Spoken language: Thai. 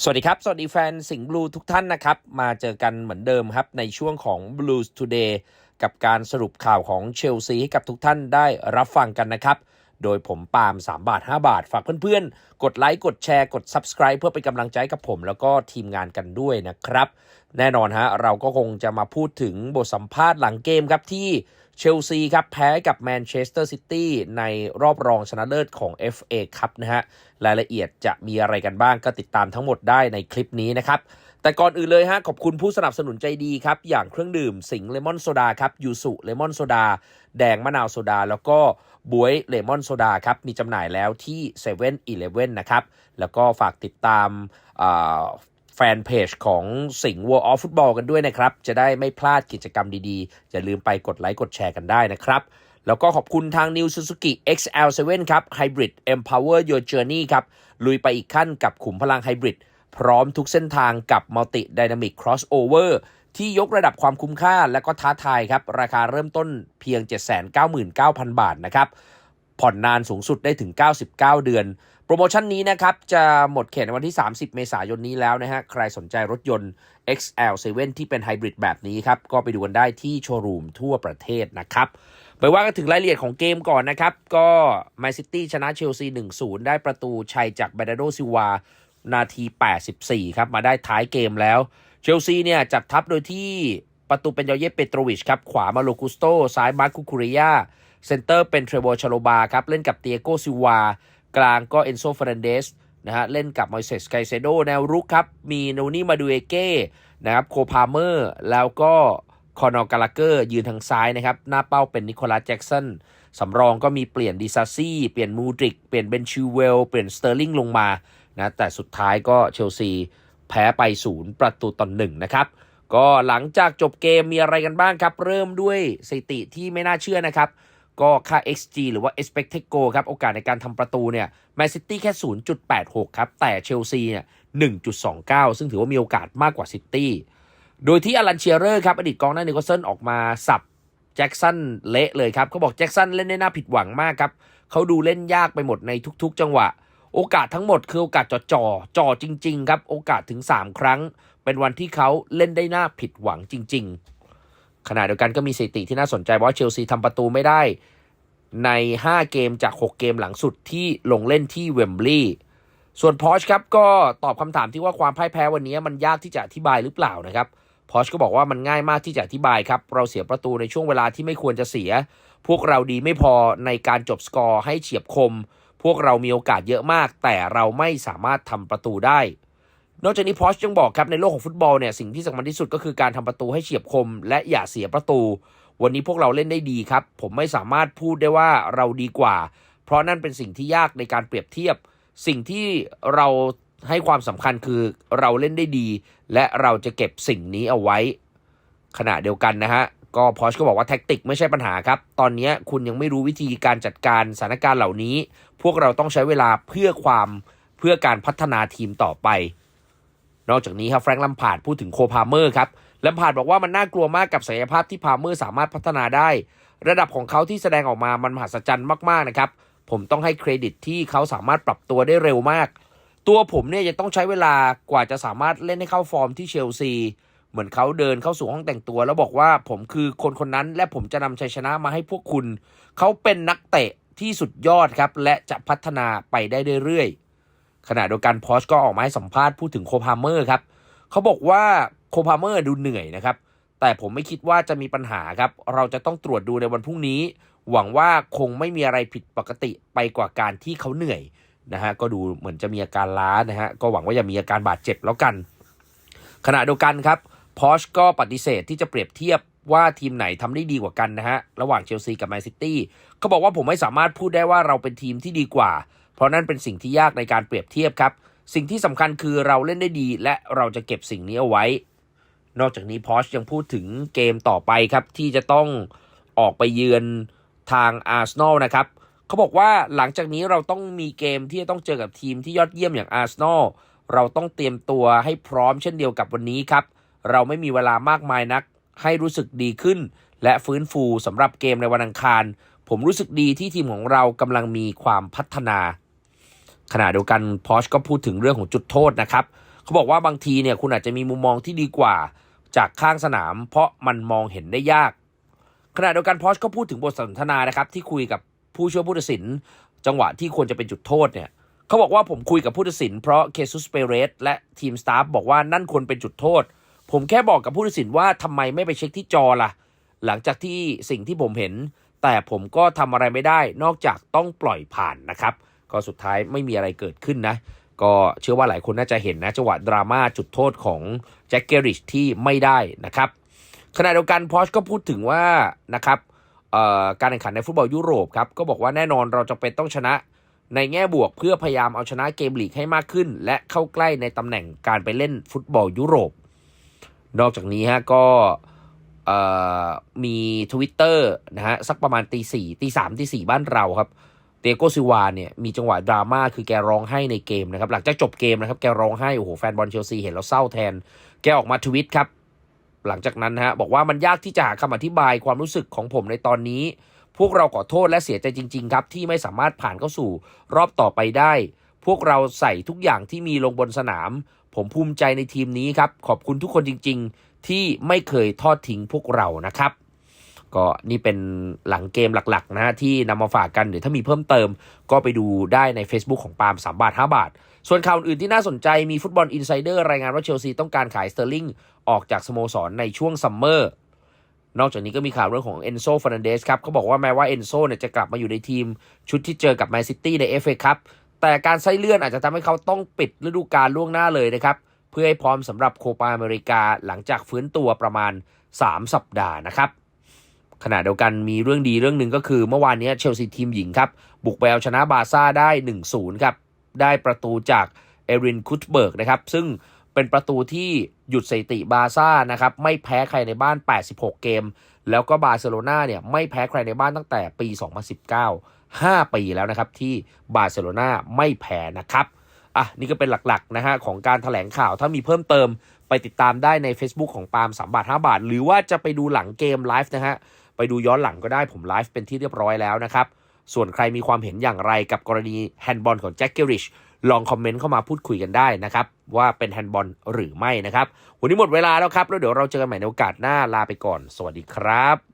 สวัสดีครับ สวัสดีแฟนสิงห์บลูทุกท่านนะครับ มาเจอกันเหมือนเดิมครับ ในช่วงของ Blues Today กับการสรุปข่าวของเชลซีให้กับทุกท่านได้รับฟังกันนะครับ โดยผมปาล์ม3 บาท 5 บาท ฝากเพื่อนๆ กดไลค์ กดแชร์ กด Subscribe เพื่อเป็นกำลังใจกับผม แล้วก็ทีมงานกันด้วยนะครับ แน่นอนฮะเราก็คงจะมาพูดถึงบทสัมภาษณ์หลังเกมครับที่ เชลซีครับแพ้กับแมนเชสเตอร์ซิตี้ในรอบรองชนะเลิศของ FA ครับนะฮะ รายละเอียดจะมีอะไรกันบ้างก็ติดตามทั้งหมดได้ในคลิปนี้นะครับ แต่ก่อนอื่นเลยฮะขอบคุณผู้สนับสนุนใจดีครับ อย่างเครื่องดื่มสิงเลมอนโซดาครับยูสุเลมอนโซดาแดงมะนาวโซดา แล้วก็บวยเลมอนโซดาครับ มีจำหน่ายแล้วที่7 e เ e ่ e อนะครับ แล้วก็ฝากติดตามอ่า แฟนเพจของสิงห์ World of Football กันด้วยนะครับ จะได้ไม่พลาดกิจกรรมดีๆ อย่าลืมไปกดไลค์กดแชร์กันได้นะครับแล้วก็ขอบคุณทาง New Suzuki XL7 ครับ Hybrid Empower Your Journey ครับ ลุยไปอีกขั้นกับขุมพลังไฮบริดพร้อมทุกเส้นทางกับ Multi Dynamic Crossover ที่ยกระดับความคุ้มค่าและก็ท้าทายครับ ราคาเริ่มต้นเพียง 799,000 บาทนะครับ ผ่อนนานสูงสุดได้ถึง 99 เดือน โปรโมชั่นนี้นะครับจะหมดเขตในวันที่ 30 เมษายนนี้แล้วนะฮะ ใครสนใจรถยนต์ XL7 ที่เป็นไฮบริดแบบนี้ครับ ก็ไปดูกันได้ที่โชว์รูมทั่วประเทศนะครับ ไปว่ากันถึงรายละเอียดของเกมก่อนนะครับ ก็แมนซิตี้ชนะเชลซี 1-0 ได้ประตูชัยจากเบรนาโดซิวา นาที 84 ครับ มาได้ท้ายเกมแล้ว เชลซีเนี่ยจัดทัพโดยที่ประตูเป็นยอเยปเปโตรวิชครับ ขวามาโลกุสโต ซ้ายมาร์คุคูริยาเซนเตอร์เป็นเทรโบชาโลบาครับ เล่นกับเตียโกซิวา กลางก็เอนโซเฟรนเดสนะฮะเล่นกับมอยเซสไกเซโดแนวรุกครับ มีโนนี่มาดูเอเก้นะครับโคพาเมอร์ แล้วก็คอนอร์กาลาเกอร์ยืนทางซ้ายนะครับ หน้าเป้าเป็นนิโคลัสแจ็กสันสำรองก็มีเปลี่ยนดิซาซี่ เปลี่ยนมูดริก เปลี่ยนเบนชิวเวล เปลี่ยนสเตอร์ลิงลงมานะแต่สุดท้ายก็เชลซีแพ้ไปศูนย์ประตูต่อหนึ่งนะครับ ก็หลังจากจบเกมมีอะไรกันบ้างครับ เริ่มด้วยสถิติที่ไม่น่าเชื่อนะครับ ก็ค่า XG หรือว่า expected goal ครับ โอกาสในการทำประตูเนี่ยแมนซิตี้แค่ 0.86 ครับ แต่เชลซีเนี่ย 1.29 ซึ่งถือว่ามีโอกาสมากกว่าซิตี้โดยที่อลันเชียเรอร์ครับ อดีตกองหน้านิโคลเซนออกมาสับแจ็คสันเละเลยครับเขาบอกแจ็คสันเล่นได้น่าผิดหวังมากครับเขาดูเล่นยากไปหมดในทุกๆ จังหวะ โอกาสทั้งหมดคือโอกาสจ่อจ่อจ่อจริง ๆ ครับ โอกาสถึง 3 ครั้ง เป็นวันที่เขาเล่นได้น่าผิดหวังจริง ๆ ขณะเดียวกันก็มีสถิติที่น่าสนใจว่าเชลซีทำประตูไม่ได้ ใน 5 เกมจาก 6 เกมหลังสุดที่ลงเล่นที่เวมบลีย์ส่วนพอชครับก็ตอบคำถามที่ว่าความพ่ายแพ้วันนี้มันยากที่จะอธิบายหรือเปล่านะครับพอชก็บอกว่ามันง่ายมากที่จะอธิบายครับ เราเสียประตูในช่วงเวลาที่ไม่ควรจะเสีย พวกเราดีไม่พอในการจบสกอร์ให้เฉียบคม พวกเรามีโอกาสเยอะมาก แต่เราไม่สามารถทำประตูได้ นอกจากนี้พอชยังบอกครับในโลกของฟุตบอลเนี่ยสิ่งที่สำคัญที่สุดก็คือการทำประตูให้เฉียบคม และอย่าเสียประตู วันนี้พวกเราเล่นได้ดีครับ ผมไม่สามารถพูดได้ว่าเราดีกว่า เพราะนั่นเป็นสิ่งที่ยากในการเปรียบเทียบ สิ่งที่เราให้ความสำคัญคือเราเล่นได้ดี และเราจะเก็บสิ่งนี้เอาไว้ ขณะเดียวกันนะฮะก็พอชก็บอกว่าแท็กติกไม่ใช่ปัญหาครับ ตอนนี้คุณยังไม่รู้วิธีการจัดการสถานการณ์เหล่านี้ พวกเราต้องใช้เวลาเพื่อความเพื่อการพัฒนาทีมต่อไป นอกจากนี้ครับแฟรงค์ลัมพาร์ดพูดถึงโคพาเมอร์ครับลัมพาร์ดบอกว่ามันน่ากลัวมากกับศักยภาพที่พาเมอร์สามารถพัฒนาได้ ระดับของเขาที่แสดงออกมามันมหัศจรรย์มากๆนะครับผมต้องให้เครดิตที่เขาสามารถปรับตัวได้เร็วมาก ตัวผมเนี่ยยังต้องใช้เวลากว่าจะสามารถเล่นให้เข้าฟอร์มที่เชลซีเหมือนเขาเดินเข้าสู่ห้องแต่งตัว แล้วบอกว่าผมคือคนคนนั้น และผมจะนำชัยชนะมาให้พวกคุณ เขาเป็นนักเตะที่สุดยอดครับ และจะพัฒนาไปได้เรื่อยๆ ขณะเดียวกันพอชก็ออกมาให้สัมภาษณ์พูดถึงโคพาเมอร์ครับเขาบอกว่าโคพาเมอร์ดูเหนื่อยนะครับ แต่ผมไม่คิดว่าจะมีปัญหาครับ เราจะต้องตรวจดูในวันพรุ่งนี้ หวังว่าคงไม่มีอะไรผิดปกติไปกว่าการที่เขาเหนื่อยนะฮะก็ดูเหมือนจะมีอาการล้านะฮะก็หวังว่าอย่ามีอาการบาดเจ็บแล้วกัน ขณะเดียวกันครับพอชก็ปฏิเสธที่จะเปรียบเทียบว่าทีมไหนทำได้ดีกว่ากันนะฮะ ระหว่างเชลซีกับแมนซิตี้เขาบอกว่าผมไม่สามารถพูดได้ว่าเราเป็นทีมที่ดีกว่า ราะนั่นเป็นสิ่งที่ยากในการเปรียบเทียบครับ สิ่งที่สำคัญคือเราเล่นได้ดี และเราจะเก็บสิ่งนี้เอาไว้ นอกจากนี้พอชยังพูดถึงเกมต่อไปครับที่จะต้องออกไปเยือนทางอาร์เซนอลนะครับเขาบอกว่าหลังจากนี้เราต้องมีเกมที่จะต้องเจอกับทีมที่ยอดเยี่ยมอย่างอาร์เซนอลเราต้องเตรียมตัวให้พร้อมเช่นเดียวกับวันนี้ครับ เราไม่มีเวลามากมายนัก ให้รู้สึกดีขึ้น และฟื้นฟูสำหรับเกมในวันอังคาร ผมรู้สึกดีที่ทีมของเรากำลังมีความพัฒนา ขณะเดียวกันพอชก็พูดถึงเรื่องของจุดโทษนะครับเขาบอกว่าบางทีเนี่ยคุณอาจจะมีมุมมองที่ดีกว่าจากข้างสนาม เพราะมันมองเห็นได้ยาก ขณะเดียวกันพอชก็พูดถึงบทสนทนานะครับที่คุยกับผู้ช่วยผู้ตัดสิน จังหวะที่ควรจะเป็นจุดโทษเนี่ยเขาบอกว่าผมคุยกับผู้ตัดสินเพราะเคซุสเปเรสและทีมสตาฟบอกว่านั่นควรเป็นจุดโทษ ผมแค่บอกกับผู้ตัดสินว่าทำไมไม่ไปเช็คที่จอล่ะ หลังจากที่สิ่งที่ผมเห็น แต่ผมก็ทำอะไรไม่ได้นอกจากต้องปล่อยผ่านนะครับ ก็สุดท้ายไม่มีอะไรเกิดขึ้นนะ ก็เชื่อว่าหลายคนน่าจะเห็นนะจังหวะดราม่าจุดโทษของแจ็คเกอริชที่ไม่ได้นะครับขณะเดียวกันพอชก็พูดถึงว่านะครับการแข่งขันในฟุตบอลยุโรปครับก็บอกว่าแน่นอนเราจะเป็นต้องชนะในแง่บวกเพื่อพยายามเอาชนะเกมลีกให้มากขึ้น และเข้าใกล้ในตำแหน่งการไปเล่นฟุตบอลยุโรป นอกจากนี้ฮะก็มี Twitter นะฮะสักประมาณตีสี่ตีสามตีสี่บ้านเราครับ เตโกซิวาเนี่ยมีจังหวะดราม่าคือแกร้องไห้ในเกมนะครับ หลังจากจบเกมนะครับ แกร้องไห้ โอ้โห แฟนบอลเชลซีเห็นแล้วเศร้าแทน แกออกมาทวิตครับ หลังจากนั้นฮะบอกว่ามันยากที่จะหาคำอธิบายความรู้สึกของผมในตอนนี้ พวกเราขอโทษและเสียใจจริง ๆ ครับ ที่ไม่สามารถผ่านเข้าสู่รอบต่อไปได้ พวกเราใส่ทุกอย่างที่มีลงบนสนาม ผมภูมิใจในทีมนี้ครับขอบคุณทุกคนจริง ๆ ที่ไม่เคยทอดทิ้งพวกเรานะครับ ก็นี่เป็นหลังเกมหลักๆนะที่นำมาฝากกันหรือถ้ามีเพิ่มเติมก็ไปดูได้ใน Facebook ของปาล์ม3บาท 5 บาท ส่วนข่าวอื่นที่น่าสนใจมีฟุตบอลอินไซเดอร์รายงานว่าเชลซีต้องการขายสเตอร์ลิงออกจากสโมสรในช่วงซัมเมอร์นอกจากนี้ก็มีข่าวเรื่องของเอนโซฟ r นันเดสครับเขาบอกว่าแม้ว่าเอนโซเนี่ยจะกลับมาอยู่ในทีม ชุดที่เจอกับแมนซิตี้ใน FA ครับแต่การไส้เลื่อนอาจจะทำให้เขาต้องปิดฤดูกาลล่วงหน้าเลยนะครับ เพื่อให้พร้อมสำหรับโคปาอเมริกาหลังจากฟื้นตัวประมาณ 3 สัปดาห์นะครับ ขณะเดียวกันมีเรื่องดีเรื่องหนึ่งก็คือเมื่อวานนี้เชลซีทีมหญิงครับ บุกไปเอาชนะบาร์ซ่าได้ 1-0 ครับ ได้ประตูจากเอรินคุตเบิร์กนะครับ ซึ่งเป็นประตูที่หยุดสถิติบาร์ซ่านะครับ ไม่แพ้ใครในบ้าน 86 เกม แล้วก็บาร์เซโลนาเนี่ยไม่แพ้ใครในบ้านตั้งแต่ปี 2019 5 ปีแล้วนะครับ ที่บาร์เซโลนาไม่แพ้นะครับอะนี่ก็เป็นหลักๆนะฮะของการถแถลงข่าวถ้ามีเพิ่มเติมไปติดตามได้ใน Facebook ของปาล์ม3บาท 5 บาท หรือว่าจะไปดูหลังเกมไลฟ์นะฮะ ไปดูย้อนหลังก็ได้ผมไลฟ์เป็นที่เรียบร้อยแล้วนะครับ ส่วนใครมีความเห็นอย่างไรกับกรณีแฮนด์บอลของแจ็คเกอริชลองคอมเมนต์เข้ามาพูดคุยกันได้นะครับ ว่าเป็นแฮนด์บอลหรือไม่นะครับ วันนี้หมดเวลาแล้วครับ แล้วเดี๋ยวเราเจอกันใหม่ในโอกาสหน้าลาไปก่อน สวัสดีครับ